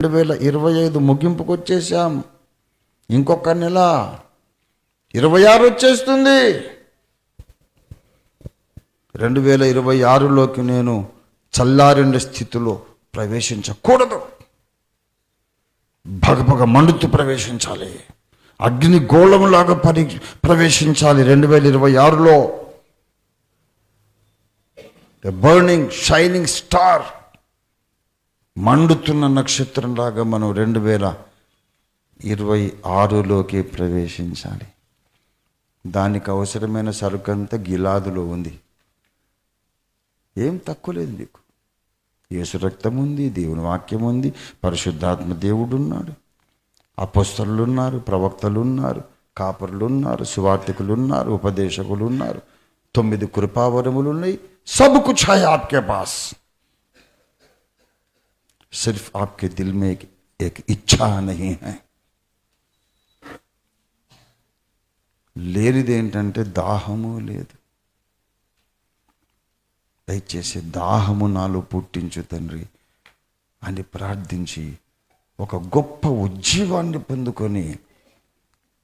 రెండు వేల ఇరవై ఐదు ముగింపుకు వచ్చేసాం ఇంకొక నెల ఇరవై ఆరు వచ్చేస్తుంది. రెండు వేల ఇరవై ఆరులోకి నేను చల్లారిన స్థితిలో ప్రవేశించకూడదు. భగభగ మండుతూ ప్రవేశించాలి. అగ్ని గోళంలాగా పరి ప్రవేశించాలి రెండు వేల ఇరవై ఆరులో. బర్నింగ్ షైనింగ్ స్టార్ మండుతున్న నక్షత్రంలాగా మనం రెండు వేల ఇరవై ఆరులోకి ప్రవేశించాలి. దానికి అవసరమైన సరుకంతా గిలాదులో ఉంది. ఏం తక్కువ లేదు నీకు. యేసు రక్తం ఉంది దేవుని వాక్యం ఉంది పరిశుద్ధాత్మ దేవుడు ఉన్నాడు. అపస్తలు ఉన్నారు ప్రవక్తలు ఉన్నారు కాపరులు ఉన్నారు సువార్థికులు ఉన్నారు ఉపదేశకులు ఉన్నారు తొమ్మిది కృపావరములు ఉన్నాయి సబ్కు ఛాయ్ ఆప్కే పాస్. सिर्फ आपके दिल में एक, एक इच्छा नहीं है లేనిది ఏంటంటే దాహము లేదు దయచేసి దాహము నాలో పుట్టించు తండ్రి అని ప్రార్థించి ఒక గొప్ప ఉజ్జీవాన్ని పొందుకొని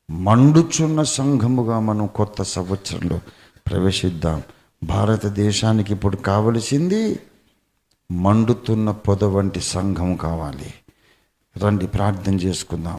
మండుచున్న సంఘముగా మనం కొత్త సంవత్సరంలో ప్రవేశిద్దాం భారతదేశానికి ఇప్పుడు కావలసింది మండుతున్న పొద వంటి సంఘం కావాలి. రండి ప్రార్థన చేసుకుందాం.